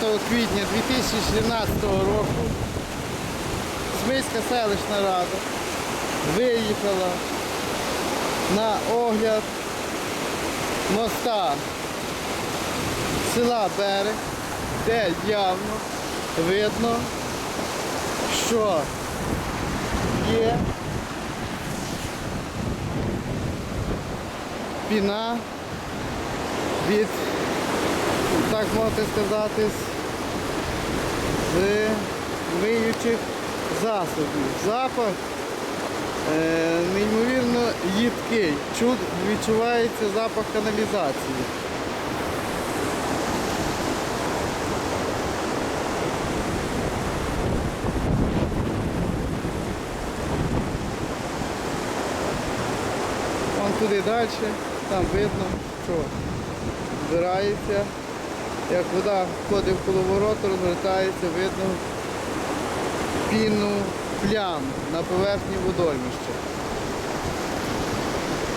квітня 2017 року. Смиська селищна рада виїхала на огляд моста села Берег, де явно видно, що є піна від, так можна сказати, з миючих засобів. Запах е, неймовірно їдкий. Чуд відчувається запах каналізації. Вон туди далі, там видно, що збирається. Як вода входить в коловорот, розвертається, видно пінну плям на поверхні водоймища.